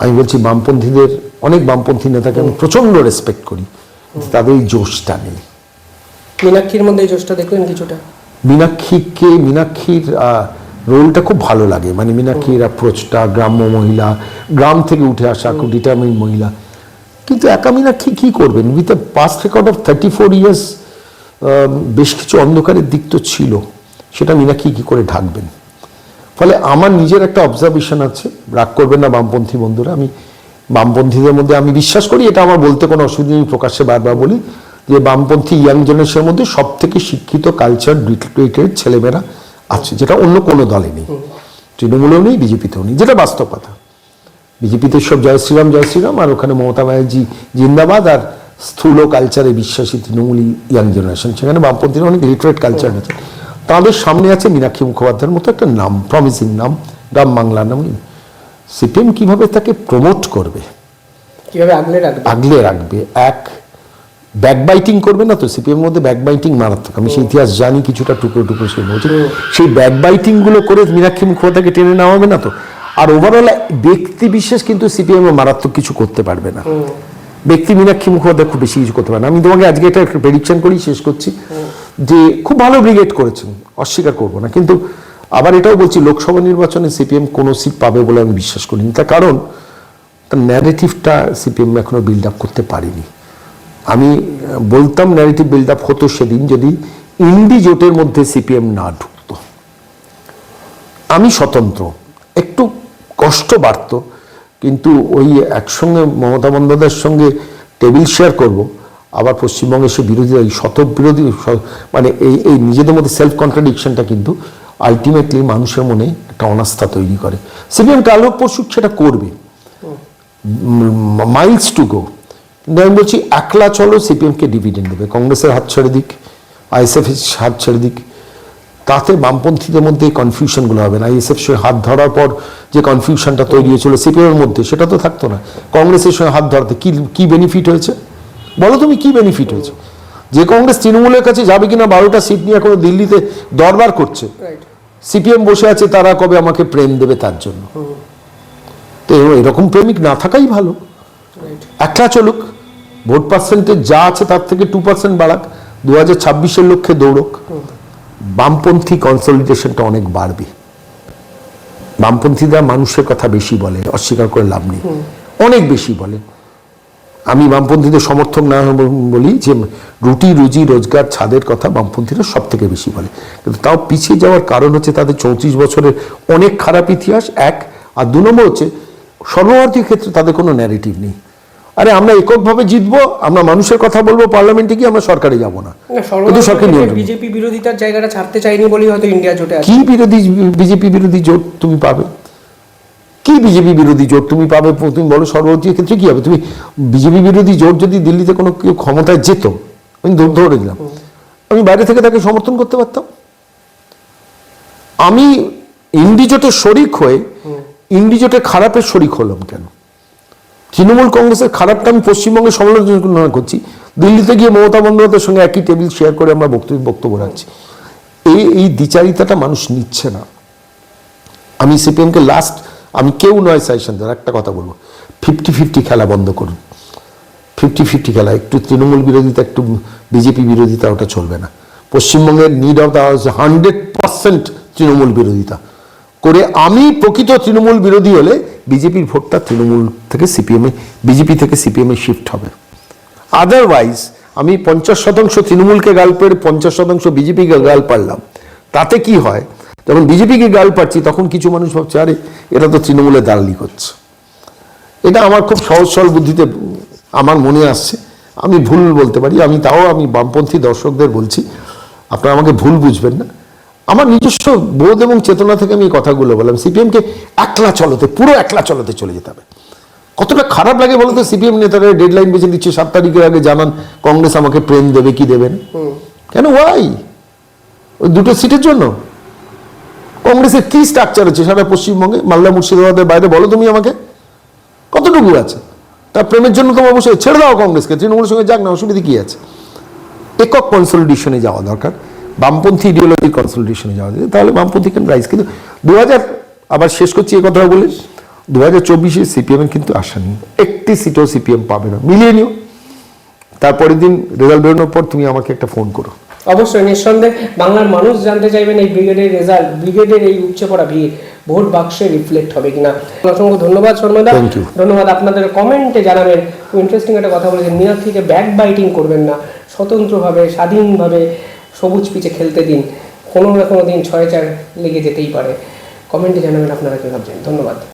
আমি বলছি বামপন্থীদের অনেক বামপন্থী নেতাকে আমি প্রচণ্ড রেসপেক্ট করি তাদের এই জোশটা নেই। মীনাক্ষীর মধ্যে এই জোশটা দেখলেন কিছুটা? মীনাক্ষীকে মীনাক্ষীর রোলটা খুব ভালো লাগে। মানে মীনাক্ষীর অ্যাপ্রোচটা গ্রাম্য মহিলা গ্রাম থেকে উঠে আসা খুব ডিটারমিন মহিলা। কিন্তু একা মীনাক্ষী কী করবেন? With a past record of thirty four years বেশ কিছু অন্ধকারের দিক তো ছিল। সেটা মীনাক্ষী কী করে ঢাকবেন? ফলে আমার নিজের একটা অবজারভেশন আছে। রাগ করবেন না বামপন্থী বন্ধুরা, আমি বামপন্থীদের মধ্যে আমি বিশ্বাস করি, এটা আমার বলতে কোনো অসুবিধা নেই প্রকাশ্যে বারবার বলি যে বামপন্থী ইয়াং জেনারেশনের মধ্যে সব থেকে শিক্ষিত কালচার লিটারেটেড ছেলেমেয়েরা আছে, যেটা অন্য কোনো দলে নেই। তৃণমূলেও নেই, বিজেপিতেও নেই, যেটা বাস্তব কথা। বিজেপিতে সব জয় শ্রীরাম জয় শ্রীরাম, আর ওখানে মমতা ব্যানার্জি জিন্দাবাদ, আর স্থূল কালচারে বিশ্বাসী তৃণমূল ইয়াং জেনারেশন সেখানে বামপন্থীরা অনেক লিটারেট কালচার আছে তাদের সামনে আছে মীনাক্ষী মুখোপাধ্যায়ের মতো একটা নাম প্রমিসিং নাম গ্রাম বাংলা নাম। সিপিএম কীভাবে তাকে প্রমোট করবে? কীভাবে আগলে রাখবে? আগলে রাখবে? এক ব্যাকবাইটিং করবে না তো? সিপিএম মধ্যে ব্যাকবাইটিং মারাত্মক। আমি সেই ইতিহাস জানি কিছুটা টুকরো টুকরো সেই বলছি। সেই ব্যাকবাইটিংগুলো করে মীনাক্ষী মুখোপাধ্যায়কে টেনে নেওয়া হবে না তো? আর ওভারঅল ব্যক্তি বিশেষ কিন্তু সিপিএম মারাত্মক কিছু করতে পারবে না। ব্যক্তি মীনাক্ষী মুখোপাধ্যায় খুব বেশি কিছু করতে পারে না। আমি তোমাকে আজকে এটা একটা প্রেডিকশন করেই শেষ করছি যে খুব ভালো ব্রিগেড করেছেন, অস্বীকার করব না। কিন্তু আবার এটাও বলছি, লোকসভা নির্বাচনে সিপিএম কোনো সিট পাবে বলে আমি বিশ্বাস করিনি। তার কারণ, তার ন্যারেটিভটা সিপিএম এখনও বিল্ড আপ করতে পারেনি। আমি বলতাম ন্যারেটিভ বিল্ড আপ হতো সেদিন যদি ইন্ডি জোটের মধ্যে সিপিএম না ঢুকতো। আমি স্বতন্ত্র, একটু কষ্ট বাড়ত কিন্তু ওই একসঙ্গে মমতা বন্দ্যোপাধ্যায়ের সঙ্গে টেবিল শেয়ার করব। আবার পশ্চিমবঙ্গের সে বিরোধী এই শত বিরোধী মানে এই এই নিজেদের মধ্যে সেলফ কন্ট্রাডিকশনটা কিন্তু আলটিমেটলি মানুষের মনে একটা অনাস্থা তৈরি করে। সিপিএম আলোক পরশুক সেটা করবে। মাইলস টু গো কিন্তু আমি বলছি, একলা চলো সিপিএমকে ডিভিডেন্ড দেবে। কংগ্রেসের হাত ছেড়ে দিক আইএসএফ হাত ছেড়ে দিক। তাতে বামপন্থীদের মধ্যে এই কনফিউশনগুলো হবে না। আইএসএফ সঙ্গে হাত ধরার পর যে কনফিউশনটা তৈরি হয়েছিল সিপিএম এর মধ্যে সেটা তো থাকতো না। কংগ্রেসের সঙ্গে হাত ধরাতে কি কি বেনিফিট হয়েছে? বলো তুমি কি বেনিফিট হয়েছে? যে কংগ্রেস তৃণমূলের কাছে যাবে কিনা বারোটা সিট নিয়ে এখনও দিল্লিতে দরবার করছে। সিপিএম বসে আছে তারা কবে আমাকে প্রেম দেবে তার জন্য? তো এরকম প্রেমিক না থাকাই ভালো। একলা চলুক ভোট পার্সেন্টেজ যা আছে তার থেকে টু পার্সেন্ট বাড়াক দু হাজার ছাব্বিশের লক্ষ্যে দৌড়ক। বামপন্থী কনসলিডেশনটা অনেক বাড়বে। বামপন্থীরা মানুষের কথা বেশি বলে অস্বীকার করে লাভ নেই। অনেক বেশি বলে। আমি বামপন্থীদের সমর্থক না বলি যে রুটি রুজি রোজগার ছাদের কথা বামপন্থীরা সব থেকে বেশি বলে। কিন্তু তাও পিছিয়ে যাওয়ার কারণ হচ্ছে তাদের চৌত্রিশ বছরের অনেক খারাপ ইতিহাস এক। আর দু নম্বর হচ্ছে সর্বভারতীয় ক্ষেত্রে তাদের কোনো ন্যারেটিভ নেই। আরে আমরা এককভাবে জিতবো আমরা মানুষের কথা বলব পার্লামেন্টে গিয়ে আমরা সরকারে যাব না। কিন্তু সরকার নিয়ন্ত্রণ বিজেপি বিরোধিতার জায়গাটা ছাড়তে চাইনি বলেই হয়তো ইন্ডিয়া জোটে কি বিরোধী বিজেপি বিরোধী জোট তুমি পাবে? কি বিজেপি বিরোধী জোট তুমি পাবে? তুমি বলো সর্বভারতীয় ক্ষেত্রে কি হবে? তুমি বিজেপি বিরোধী জোট যদি দিল্লিতে কোনো কেউ ক্ষমতায় যেত আমি ধরে দিলাম আমি বাইরে থেকে তাকে সমর্থন করতে পারতাম। আমি ইন্ডি জোটের শরিক হয়ে ইন্ডি জোটের খারাপের শরিক হলাম কেন? তৃণমূল কংগ্রেসের খারাপটা আমি পশ্চিমবঙ্গে সমালোচনা করছি। দিল্লিতে গিয়ে মমতা বন্দ্যোপাধ্যায়ের সঙ্গে একই টেবিল শেয়ার করে আমরা বক্তব্য বক্তব্য রাখছি। এই এই দ্বিচারিতাটা মানুষ নিচ্ছে না। আমি সিপিএমকে লাস্ট আমি কেউ নয় সাজেশন দেওয়ার, একটা কথা বলব। ফিফটি ফিফটি খেলা বন্ধ করুন। ফিফটি ফিফটি খেলা, একটু তৃণমূল বিরোধিতা, একটু বিজেপি বিরোধিতা, ওটা চলবে না। পশ্চিমবঙ্গের need of the hundred percent Trinamool বিরোধিতা। করে আমি প্রকৃত তৃণমূল বিরোধী হলে বিজেপির ভোটটা তৃণমূল থেকে সিপিএমে, বিজেপি থেকে সিপিএমে শিফট হবে। আদারওয়াইজ আমি পঞ্চাশ শতাংশ তৃণমূলকে গাল পেড়ে পঞ্চাশ শতাংশ বিজেপিকে গাল পারলাম তাতে কি হয়? যখন বিজেপিকে গাল পাচ্ছি তখন কিছু মানুষ ভাবছে, আরে এটা তো তৃণমূলের দালালি করছে। এটা আমার খুব সহজ সরল বুদ্ধিতে আমার মনে আসছে। আমি ভুল বলতে পারি। আমি তাও আমি বামপন্থী দর্শকদের বলছি, আপনারা আমাকে ভুল বুঝবেন না। আমার নিজস্ব বোধ এবং চেতনা থেকে আমি এই কথাগুলো বললাম। সিপিএমকে একলা চলতে পুরো একলা চলতে চলে যেতে হবে। কতটা খারাপ লাগে বলতো সিপিএম নেতারা ডেডলাইন বেঁচে দিচ্ছে সাত তারিখের আগে জানান কংগ্রেস আমাকে প্রেম দেবে কি দেবেন কেন? ওয়াই ওই দুটো সিটের জন্য। কংগ্রেসের কি স্ট্রাকচার আছে? সারা পশ্চিমবঙ্গে মালদা মুর্শিদাবাদের বাইরে বলো তুমি আমাকে। কতটুকু আছে? তার প্রেমের জন্য তোমার অবশ্যই ছেড়ে দাও কংগ্রেসকে তৃণমূলের সঙ্গে যাক না অসুবিধা কি আছে? একক কনসলিডেশনে যাওয়া দরকার। বামপন্থী ইডিওলজির কনসলিডেশনে যাওয়া যায়। তাহলে বামপন্থী কেন রাইজ কিন্তু দু হাজার আবার শেষ করছি এ কথা বলে। দু হাজার চব্বিশে সিপিএম কিন্তু আশা নেই। একটি সিটও সিপিএম পাবে না। মিলিয়ে নিও। তারপরের দিন রেজাল্ট বেরোনোর পর তুমি আমাকে একটা ফোন করো। অবশ্যই নিঃসন্দেহে বাংলার মানুষ জানতে চাইবেন এই ব্রিগেডের রেজাল্ট ব্রিগেডের এই উপচে পড়া ভিড়। ভোট বাক্সে রিফ্লেক্ট হবে কিনা। অসংখ্য ধন্যবাদ শর্মাদা ধন্যবাদ আপনাদের কমেন্টে জানাবেন। ইন্টারেস্টিং একটা কথা বলেছেন। মীনাক্ষীকে ব্যাক বাইটিং করবেন না। স্বতন্ত্রভাবে স্বাধীনভাবে সবুজ পিচে খেলতে দিন। কোনো না কোনো দিন ছয় চার লেগে যেতেই পারে। কমেন্টে জানাবেন আপনারা কী ভাবছেন। ধন্যবাদ।